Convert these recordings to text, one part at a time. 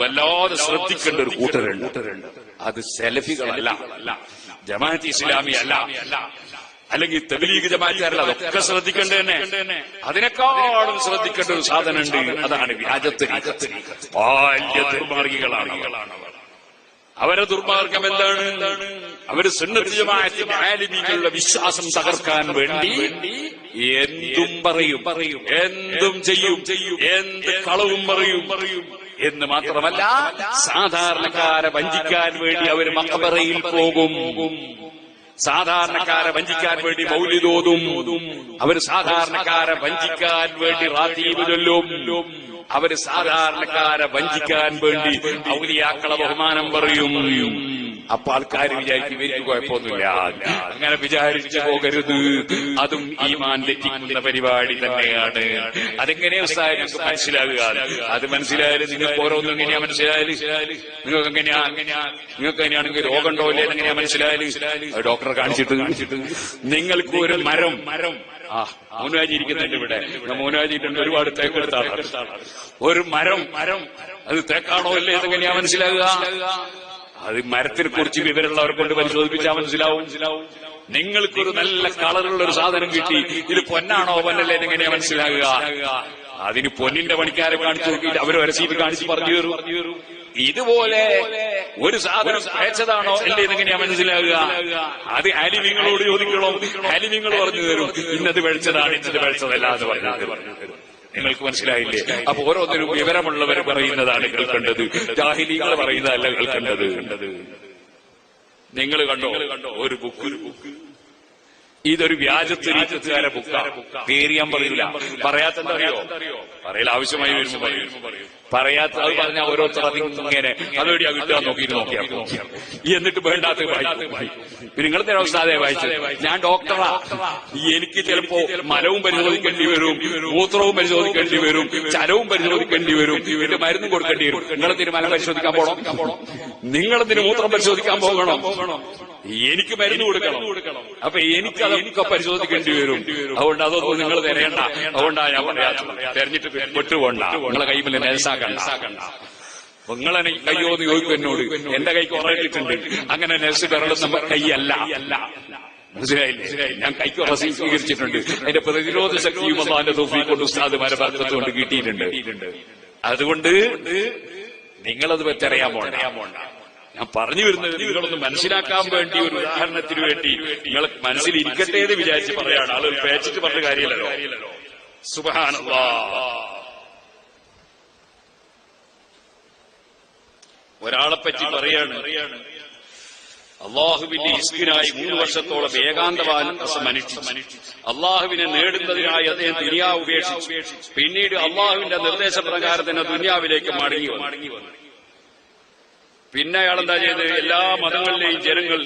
വല്ലാതെ ശ്രദ്ധിക്കേണ്ട ഒരു കൂട്ടരുണ്ട്. അത് സെലഫികളല്ല. ജമാഅത്ത് ഇസ്ലാമി അല്ല അല്ലെങ്കിൽ തെബലീഗ് ജമാഅത്തുകാരല്ല അതൊക്കെ ശ്രദ്ധിക്കേണ്ട തന്നെ. അതിനേക്കാളും ശ്രദ്ധിക്കേണ്ട ഒരു സാധനമുണ്ട്. അതാണ് വ്യാജത്തിന് വലിയ ദുർമാർഗികളാണ്. അവരെ ദുർമാർഗം എന്താണ്? അവർ സുന്നത്ത് ജമാഅത്തിന്റെ ആലിമികളുടെ വിശ്വാസം തകർക്കാൻ വേണ്ടി എന്തും പറയും. പറയും എന്തും ചെയ്യും. ചെയ്യും എന്ത് കളവും പറയും പറയും. എന്ന് മാത്രമല്ല സാധാരണക്കാരെ വഞ്ചിക്കാൻ വേണ്ടി അവർ മക്കബറയിൽ പോകും. സാധാരണക്കാരെ വഞ്ചിക്കാൻ വേണ്ടി മൗലിതോതും അവർ സാധാരണക്കാരെ വഞ്ചിക്കാൻ വേണ്ടി റാത്തീവ് ചൊല്ലും. അവർ സാധാരണക്കാരെ വഞ്ചിക്കാൻ വേണ്ടി ഔലിയാക്കളെ ബഹുമാനം പറയും. അപ്പൊ ആൾക്കാർ വിചാരിക്കും വരിക കുഴപ്പമൊന്നുമില്ല. അങ്ങനെ വിചാരിച്ചു പോകരുത്. അതും ഈമാൻ തെറ്റിക്കുന്ന പരിപാടി തന്നെയാണ്. അതെങ്ങനെ ഉസ്താദ് ഞങ്ങൾക്ക് മനസ്സിലാകുക? അത് മനസ്സിലായാലും നിങ്ങൾക്ക് ഓരോന്നും എങ്ങനെയാ മനസ്സിലായാലും? നിങ്ങൾക്ക് എങ്ങനെയാ? നിങ്ങൾക്ക് എങ്ങനെയാണെങ്കിൽ രോഗമുണ്ടോ ഇല്ലേ എങ്ങനെയാ മനസ്സിലായാലും? ഡോക്ടറെ കാണിച്ചിട്ട്. കാണിച്ചിട്ട് നിങ്ങൾക്ക് ഒരു മരം. മരം ആ മോനുവാജി ഇരിക്കുന്നുണ്ട് ഇവിടെ. മോനുവാജി ഒരുപാട് തേക്കെടുത്താണ് ഒരു മരം. മരം അത് തേക്കാണോ അല്ലേ എന്നെങ്ങനെയാ മനസ്സിലാകുക? അത് മരത്തിനെ കുറിച്ച് വിവരമുള്ളവരെ കൊണ്ട് പരിശോധിപ്പിച്ചാൽ മനസ്സിലാവും. നിങ്ങൾക്കൊരു നല്ല കളറുള്ള ഒരു സാധനം കിട്ടി. ഇത് പൊന്നാണോ പൊന്നല്ലേ എങ്ങനെയാ മനസ്സിലാകുക? അതിന് പൊന്നിന്റെ പണിക്കാരെ കാണിച്ചു നോക്കിയിട്ട് അവർ വരസീറ്റ് കാണിച്ച് പറഞ്ഞു തരും. ഇതുപോലെ ഒരു സാധനം അയച്ചതാണോ അല്ലേ എങ്ങനെയാ മനസ്സിലാകുക? അത് ആലിമ്യങ്ങളോട് ചോദിക്കണം. നിങ്ങൾ പറഞ്ഞു തരും. ഇന്നത് വെളിച്ചതാണ് ഇന്നത് വെളിച്ചതല്ല എന്ന് പറഞ്ഞു നിങ്ങൾക്ക് മനസ്സിലായില്ലേ? അപ്പൊ ഓരോന്നിനും വിവരമുള്ളവർ പറയുന്നതാണ് കേൾക്കേണ്ടത്. ജാഹിലികൾ പറയുന്നതല്ല കേൾക്കേണ്ടത്. നിങ്ങൾ കണ്ടോ? ഒരു ബുക്ക്. ഒരു ബുക്ക്. ഇതൊരു വ്യാജത്തുരീക്കത്തുകാരെ ബുക്ക പേര് ഞാൻ പറയൂല. പറയാത്തെന്താ അറിയോ പറയൽ ആവശ്യമായി വരുമ്പോ പറയും. പറയാത്ത അത് പറഞ്ഞ ഓരോരുത്തർ അതിങ്ങനെ അതെവിടെയാ കിട്ടുക നോക്കിയിട്ട് നോക്കിയാ എന്നിട്ട് വേണ്ടാത്ത നിങ്ങൾ അതേ വായിച്ചത്. ഞാൻ ഡോക്ടറാ. എനിക്ക് ചിലപ്പോ മലവും പരിശോധിക്കേണ്ടി വരും മൂത്രവും പരിശോധിക്കേണ്ടി വരും ചലവും പരിശോധിക്കേണ്ടി വരും ഇതിന്റെ മരുന്നും കൊടുക്കേണ്ടി വരും. നിങ്ങളെന്തിന് മലം പരിശോധിക്കാൻ പോകണം നിങ്ങളെന്തിന് മൂത്രം പരിശോധിക്കാൻ പോകണം? എനിക്ക് മരുന്ന് കൊടുക്കണം. അപ്പൊ എനിക്ക് അതൊക്കെ പരിശോധിക്കേണ്ടി വരും. അതുകൊണ്ട് അതൊന്നും നിങ്ങൾ തിരയണ്ട അതുകൊണ്ടാണ് ഞാൻ പറയാത്തത് തെരഞ്ഞിട്ട് വിട്ടുപോണ്ട നിങ്ങളെ കൈമിൽ നേസാക്കണ്ട നിങ്ങളെ കയ്യോ എന്ന് ചോദിക്കും എന്നോട്. എന്റെ കൈ കുറയിട്ടുണ്ട് അങ്ങനെ നഴ്സ് കരളുന്ന കൈയല്ല. മനസ്സിലായില്ലേ? ഞാൻ കൈക്ക് സ്വീകരിച്ചിട്ടുണ്ട്. അതിന്റെ പ്രതിരോധ ശക്തിയും അള്ളാന്റെ തോഫി കൊണ്ട് ഉസ്താദുമാരെ കിട്ടിയിട്ടുണ്ട്. അതുകൊണ്ട് നിങ്ങളത് വെച്ചറിയാൻ പോണ്ട. ഞാൻ പറഞ്ഞു വരുന്നത് നിങ്ങളൊന്ന് മനസ്സിലാക്കാൻ വേണ്ടി ഒരു ഉദാഹരണത്തിന് വേണ്ടി നിങ്ങൾ മനസ്സിൽ ഇരിക്കട്ടെ എന്ന് വിചാരിച്ച് പറയാണ്. ആളുകൾ പേച്ചിട്ട് പറഞ്ഞ കാര്യമല്ലല്ലോ. സുബാനല്ലാ ഒരാളെ പറ്റി പറയാണ്. അള്ളാഹുവിന്റെ ഇസ്കിനായി മൂന്ന് വർഷത്തോളം ഏകാന്തവാനം മനുഷ്യ അള്ളാഹുവിനെ നേടുന്നതിനായി അദ്ദേഹം ദുനിയാവ് ഉപേക്ഷിച്ചു. പിന്നീട് അള്ളാഹുവിന്റെ നിർദ്ദേശപ്രകാരം തന്നെ ദുനിയാവിലേക്ക് മടങ്ങി വന്നു. പിന്നെ അയാൾ എന്താ ചെയ്ത് എല്ലാ മതങ്ങളിലെയും ജനങ്ങൾ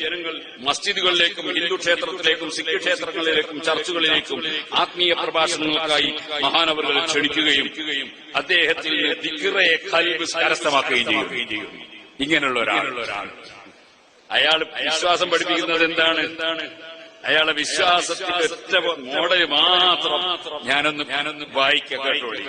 മസ്ജിദുകളിലേക്കും ഹിന്ദു ക്ഷേത്രത്തിലേക്കും സിഖ് ക്ഷേത്രങ്ങളിലേക്കും ചർച്ചുകളിലേക്കും ആത്മീയ പ്രഭാഷണങ്ങൾക്കായി മഹാനവറുകൾ ക്ഷണിക്കുകയും അദ്ദേഹത്തിൽ ദിക്റെ കൽബ് കരസ്ഥമാക്കുകയും ചെയ്യും ഇങ്ങനെയുള്ള ഒരാൾ. അയാൾ വിശ്വാസം പഠിപ്പിക്കുന്നത് എന്താണ്? അയാളെ വിശ്വാസത്തിന്റെ ഒറ്റ മോഡൽ മാത്രം ഞാനൊന്ന് ഞാനൊന്ന് വായിക്ക കേട്ടോളി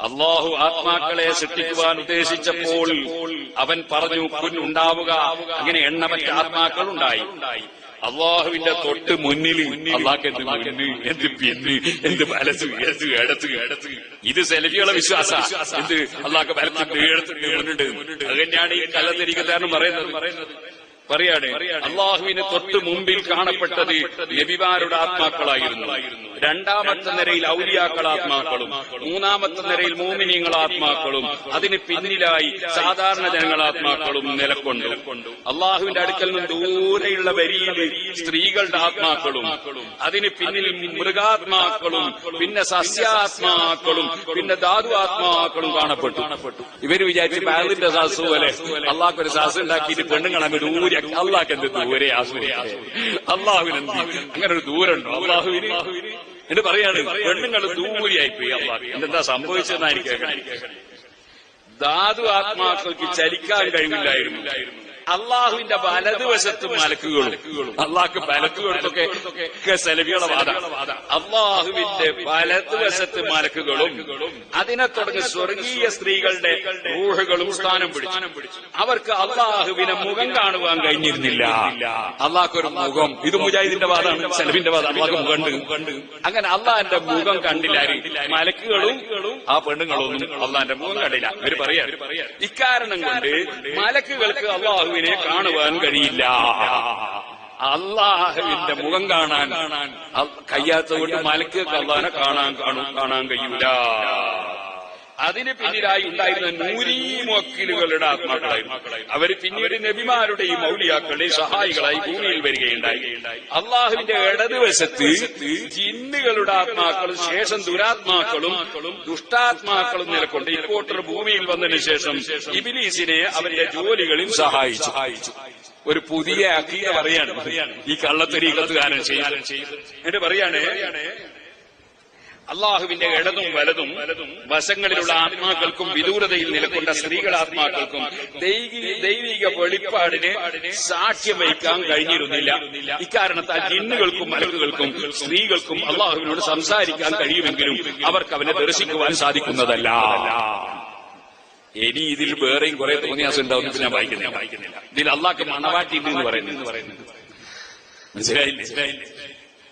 അള്ളാഹു ആത്മാക്കളെ സൃഷ്ടിക്കുവാൻ ഉദ്ദേശിച്ചപ്പോൾ അവൻ പറഞ്ഞു കുഞ്ഞുണ്ടാവുക. അങ്ങനെ എണ്ണമറ്റ ആത്മാക്കൾ ഉണ്ടായി. അള്ളാഹുവിന്റെ തൊട്ട് മുന്നിൽ എന്ത് എന്ത് പിന്ന് എന്ത് ഇടത്ത് ഇടത്ത്. ഇത് സെലഫിയുള്ള വിശ്വാസ. എന്ത്? അള്ളാഹ് വലത്തുണ്ട് ഈ കള്ളത്തിരിക്കത്താരനും പറയുന്നത് പറയുന്നത്. പറയാണ് അള്ളാഹുവിന് തൊട്ട് മുമ്പിൽ കാണപ്പെട്ടത് നബിമാരുടെ ആത്മാക്കളായിരുന്നു. രണ്ടാമത്തെ നിരയിൽ ഔലിയാക്കൾ ആത്മാക്കളും. മൂന്നാമത്തെ നിരയിൽ മോമിനിയങ്ങൾ ആത്മാക്കളും. അതിന് പിന്നിലായി സാധാരണ ജനങ്ങൾ ആത്മാക്കളും നിലക്കൊണ്ടു. അള്ളാഹുവിന്റെ അടുക്കൽ നിന്ന് ദൂരെയുള്ള വരിയിൽ സ്ത്രീകളുടെ ആത്മാക്കളും. അതിന് പിന്നിൽ മൃഗാത്മാക്കളും. പിന്നെ സസ്യാത്മാക്കളും. പിന്നെ ധാതു ആത്മാക്കളും കാണപ്പെട്ടു. ഇവർ വിചാരിച്ചു പാലിന്റെ സാസു പോലെ അള്ളാഹ് ഒരു സാസ് ഉണ്ടാക്കിയിട്ട് പെണ്ണുങ്ങളങ്ങ് ദൂരെ അള്ളാഹ് എന്ത് ദൂരെ അള്ളാഹുവിന് എന്ത് അങ്ങനെ ഒരു ദൂരമുണ്ടോ അള്ളാഹുവിന്? എന്റെ പറയാണ് പെണ്ണുങ്ങൾ ദൂരെയായി പോയി അള്ളാഹ് എന്തെന്താ സംഭവിച്ചതെന്നായിരിക്കും ധാതു ആത്മാക്കൾക്ക് ചലിക്കാൻ കഴിവില്ലായിരുന്നു അള്ളാഹുവിന്റെ വലതുവശത്ത് മലക്കുകളും അള്ളാഹ്ക്ക് ഒക്കെ സെലവിയുടെ വാദ. അള്ളാഹുവിന്റെ വലതുവശത്ത് മലക്കുകളും അതിനെ തുടങ്ങി സ്വർഗീയ സ്ത്രീകളുടെ ഊഹകളും സ്ഥാനം പിടിച്ചു. അവർക്ക് അള്ളാഹുവിനെ മുഖം കാണുവാൻ കഴിഞ്ഞിരുന്നില്ല. അള്ളാഹ്ക്ക് ഒരു മുഖം. ഇത് മുജാഹിദിന്റെ വാദമാണ് സെലവിന്റെ വാദം അള്ളാഹ് മുഖം കണ്ട്. അങ്ങനെ അള്ളാഹിന്റെ മുഖം കണ്ടില്ല? മലക്കുകളും ആ പെണ്ണുങ്ങളൊന്നും അള്ളാഹിന്റെ മുഖം കണ്ടില്ല. അവർ പറയാ ഇക്കാരണം കൊണ്ട് മലക്കുകൾക്ക് അള്ളാഹുവിനെ കാണുവാൻ കഴിയില്ല. അള്ളാഹുവിന്റെ മുഖം കാണാൻ കഴിയാത്തതുകൊണ്ട് മലക്ക് മലക്കുകൾക്ക് കാണാൻ കാണും കാണാൻ കഴിയൂല. അതിന് പിന്നിലായി ഉണ്ടായിരുന്ന നൂരീ മൊക്കിലുകളുടെ ആത്മാക്കളായിരുന്നു അവർ പിന്നീട് നബിമാരുടെയും മൗലിയാക്കളുടെയും സഹായികളായി ഭൂമിയിൽ വരികയുണ്ടായി. അള്ളാഹുവിന്റെ ഇടതുവശത്ത് ജിന്നുകളുടെ ആത്മാക്കളും ശേഷം ദുരാത്മാക്കളും ദുഷ്ടാത്മാക്കളും നിലകൊണ്ട് ഇപ്പോട്ടർ ഭൂമിയിൽ വന്നതിന് ശേഷം ഇബിലീസിനെ അവരുടെ ജോലികളിൽ സഹായിച്ചു. ഒരു പുതിയ അക്കീത പറയാണ് ഈ കള്ളത്തൊരീകത്തുകാരൻ ചെയ്യും എന്നിട്ട് പറയാണ് അള്ളാഹുവിന്റെ ഇടതും വലതും വശങ്ങളിലുള്ള ആത്മാക്കൾക്കും വിദൂരതയിൽ നിലക്കൊണ്ട സ്ത്രീകളാത്മാക്കൾക്കും ആത്മാക്കൾക്കും ദൈവിക വെളിപ്പാടിന് സാക്ഷ്യം വഹിക്കാൻ കഴിഞ്ഞിരുന്നില്ല. ഇക്കാരണത്താൽ ജിന്നുകൾക്കും മലക്കുകൾക്കും സ്ത്രീകൾക്കും അള്ളാഹുവിനോട് സംസാരിക്കാൻ കഴിയുമെങ്കിലും അവർക്ക് അവനെ ദർശിക്കുവാൻ സാധിക്കുന്നതല്ല. ഇനി ഇതിൽ വേറെയും കുറെ തോന്നിയാസം ഉണ്ടാവും ഞാൻ വായിക്കുന്നില്ല. ഇതിൽ അള്ളാഹ്ക്ക് മണവാട്ടി എന്ന് പറയുന്നത് മനസ്സിലായില്ലേ?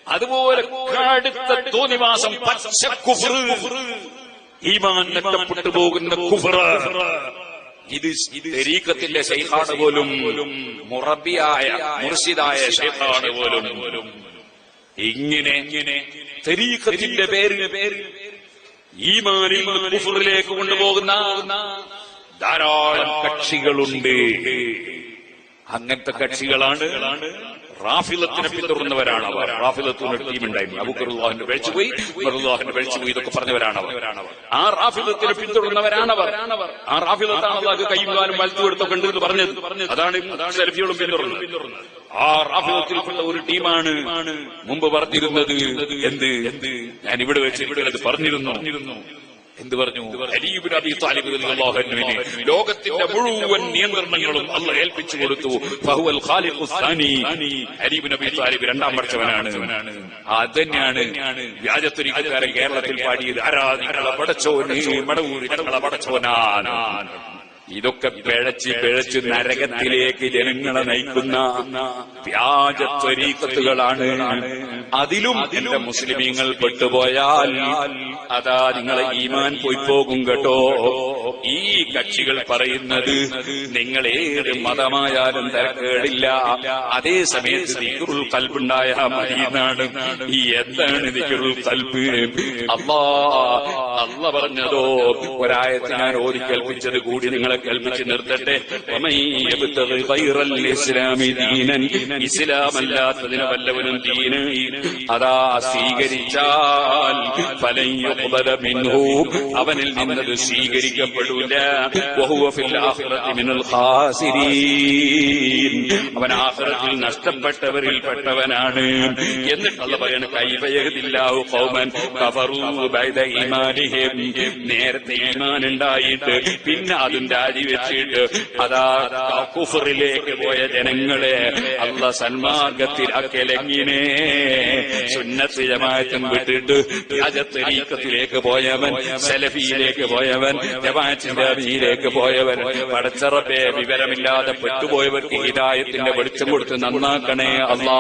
അതുപോലെ കടുത്ത തോന്നിവാസം പച്ച കുഫറ് ഈമാൻ നഷ്ടപ്പെട്ടു പോകുന്ന കുഫ്റ്. ഇത് ശരീരത്തിന്റെ ശൈഖാണ് പോലും മുറബിയായ മുർഷിദായ ശൈഖാണ് പോലും. ഇങ്ങനെ ഇങ്ങനെ തെരീക്കത്തിന്റെ പേരിൽ പേര് ഈമാനിൽ കുഫറിലേക്ക് കൊണ്ടുപോകുന്ന ധാരാളം കക്ഷികളുണ്ട്. അങ്ങനത്തെ കക്ഷികളാണ് റാഫിലത്തിനെ പിന്തുടർന്നവരാണ് അവർ. റാഫിലത്തിന് ഒരു ടീം ഉണ്ടായിരുന്നു. അബുക്കറുല്ലാഹിന്റെ വെളിച്ചുപോയി വെളിച്ചു പോയി ഇതൊക്കെ പറഞ്ഞവരാണ് അവർ. ആ റാഫിലത്തിനെ പിന്തുടർന്നവരാണവർ ആ റാഫിലത്താണ് അള്ളാഹ് കാലും വലത്തു കൊടുത്തൊക്കെ ഉണ്ട് എന്ന് പറഞ്ഞത്. അതാണ് സെൽഫിയോടും പിന്തുടർന്നത്. ആ റാഫിലത്തിൽപ്പെട്ട ഒരു ടീമാണ് മുമ്പ് പറഞ്ഞിരുന്നത്. എന്ത്? ഞാൻ ഇവിടെ വെച്ച് ഇവിടെ പറഞ്ഞിരുന്നു. എന്ത് പറഞ്ഞു? അലീബിൻ അബി താലിബ് റളിയല്ലാഹു അൻഹുവിനെ ലോകത്തിന്റെ മുഴുവൻ നിയന്ത്രണങ്ങളും അല്ല ഏൽപ്പിച്ചു കൊടുത്തു. ഫഹുവൽ ഖാലിഖു സാനി. അലീബിൻ അബി താലിബ് രണ്ടാം വർഷവനാണ് അത് തന്നെയാണ് വ്യാജത്തൊരിക്കാരൻ കേരളത്തിൽ പാടിയത്. ആരാധികളെ പടച്ചോന് മടവൂരി ഞങ്ങളെ പടച്ചോനാണ് ഇതൊക്കെ പിഴച്ച് പിഴച്ച് നരകത്തിലേക്ക് ജനങ്ങളെ നയിക്കുന്ന വ്യാജ ത്വരീക്കത്തുകളാണ് അതിലും എന്റെ മുസ്ലിമീങ്ങൾ പെട്ടുപോയാൽ അതാ നിങ്ങളെ ഈമാൻ പോയി പോകും കേട്ടോ. ഈ കക്ഷികൾ പറയുന്നത് നിങ്ങൾ ഏത് മതമായാലും തിരക്കേടില്ല. അതേ സമയത്ത് ദിക്റുൽ കൽബുണ്ടായ മതിയെന്നാണ്. ഈ എന്താണ് ദിക്റുൽ കൽബ്? അല്ലാ അല്ല പറഞ്ഞതോ? ഒരായത്ത് ഞാൻ ഓതി കേൾപ്പിച്ചത് കൂടി നിങ്ങളെ കേൾപ്പിച്ച് നിർത്തട്ടെ. ഇസ്ലാമല്ലാത്തതിന് വല്ലവനും ദീന്. അതാ സ്വീകരിച്ചാൽ അവനിൽ നിന്നത് സ്വീകരിക്കപ്പെടൂല. അവൻ ആഹ്റത്തിൽ നഷ്ടപ്പെട്ടവരിൽ പെട്ടവനാണ് എന്നിട്ടുള്ള പറയണ കൈവയതില്ലാവു നേരത്തെ ഈമാൻ ഉണ്ടായിട്ട് പിന്നെ അതും രാജിവെച്ചിട്ട് അതാ കുഫറിലേക്ക് പോയ ജനങ്ങളെ അല്ല സന്മാർഗത്തിലാക്കലെങ്ങിനെ സുന്നത്ത് ജമാഅത്തും വിട്ടിട്ട് രാജത്തരീക്കത്തിലേക്ക് പോയവൻ സെലഫിയിലേക്ക് പോയവൻ ജമാഅത്തിന്റെ അബിയിലേക്ക് പോയവൻ പടച്ചറബെ വിവരമില്ലാതെ പെട്ടുപോയവർക്ക് ഹിതായത്തിന്റെ വെളിച്ചം കൊടുത്ത് നന്നാക്കണേ അല്ലാ.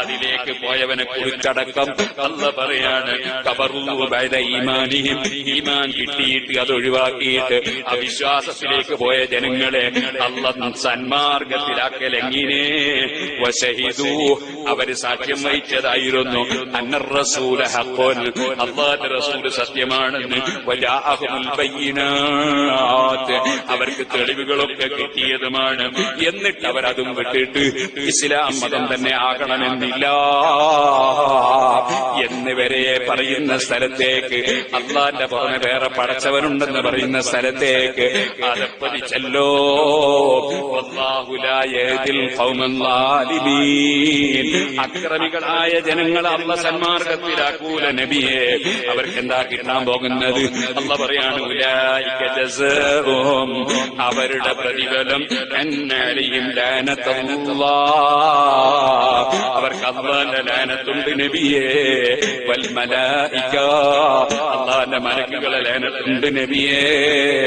അതിലേക്ക് പോയവനെ കുറിച്ചടക്കം അല്ല പറയാണ് കബറൂ ബൈദ ഈമാനിഹിം. ഈമാൻ കിട്ടിയിട്ട് അത് ഒഴിവാക്കിയിട്ട് അവിശ്വാസത്തിലേക്ക് പോയ ജനങ്ങളെ അല്ല സന്മാർഗത്തിലാക്കൽ എങ്ങനെ? വശഹിദു അവർ സാക്ഷ്യം വഹിച്ചതായിരുന്നു. അന്നർ ഹഖോൻ അള്ളാന്റെ റസൂൽ സത്യമാണെന്ന്. അവർക്ക് തെളിവുകളൊക്കെ കിട്ടിയതുമാണ്. എന്നിട്ട് അവരതും വിട്ടിട്ട് ഇസ്ലാം മതം തന്നെ ആകണമെന്നില്ല എന്നിവരെ പറയുന്ന സ്ഥലത്തേക്ക് അള്ളാന്റെ പുറമെ വേറെ പടച്ചവനുണ്ടെന്ന് പറയുന്ന സ്ഥലത്ത് സ്ഥലത്തേക്ക്. അക്രമികളായ ജനങ്ങൾ അല്ല സന്മാർഗത്തിലാക്കൂല നബിയെ. അവർക്ക് എന്താ കിട്ടാൻ പോകുന്നത്? അല്ല പറയാണ് അവരുടെ പ്രതിഫലം അന്നലിയും ലാനത്തല്ലാ. അവർക്ക് അള്ളാന്റെ ലാനത്തുണ്ട് നബിയെ. വൽമല അള്ളാന്റെ മലക്കുകളെ ലാനത്തുണ്ട് നബിയെ.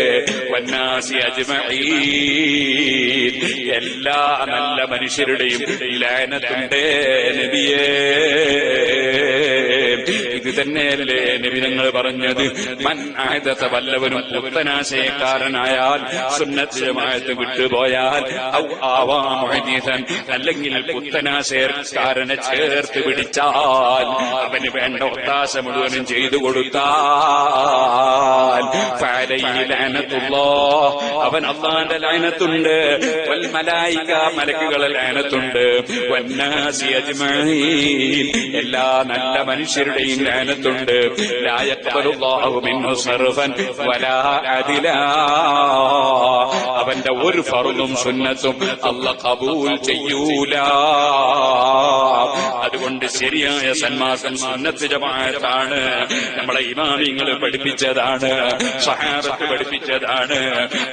എല്ലാ നല്ല മനുഷ്യരുടെയും ലയനത്തിന്റെ നബിയേ. തന്നെയല്ലേ നിബിനങ്ങൾ പറഞ്ഞത്? മൻ ആയതത്ത വല്ലവനും പുത്തനാശയക്കാരനായാൽ സുന്നത്ത് ജമാഅത്ത് വിട്ടുപോയാൽ അല്ലെങ്കിൽ പുത്തനാശയക്കാരനെ ചേർത്ത് പിടിച്ചാൽ അവന് വേണ്ട ഒത്താശ മുഴുവനും ചെയ്തു കൊടുത്താൽ. അവൻ അള്ളാന്റെ ലയനത്തുണ്ട് വൽ മലായിക മലക്കുകളെ അജ്മഈൻ. എല്ലാ നല്ല മനുഷ്യരുടെയും ലാ യഖ്ബലുല്ലാഹു മിൻഹു സർഫൻ വലാ അദിലാ. അവന്റെ ഒരു ഫറുതും സുന്നത്തും അല്ല കബൂൽ ചെയ്യൂല. അതുകൊണ്ട് ശരിയായ സന്മാസം ജമാഅത്താണ്. നമ്മളെ ഇമാമിങ്ങൾ പഠിപ്പിച്ചതാണ് സഹാബത്ത് പഠിപ്പിച്ചതാണ്.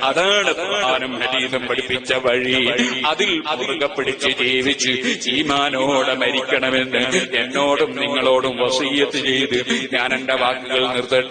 അതാണ് ഖുർആനും ഹദീസും പഠിപ്പിച്ച വഴി. അതിൽ മുറുകെ പിടിച്ച് ജീവിച്ച് ഈമാനോടെ മരിക്കണമെന്ന് എന്നോടും നിങ്ങളോടും വസീയത്ത് ചെയ്ത് ഞാൻ എന്റെ വാക്കുകൾ നിർത്തട്ടെ.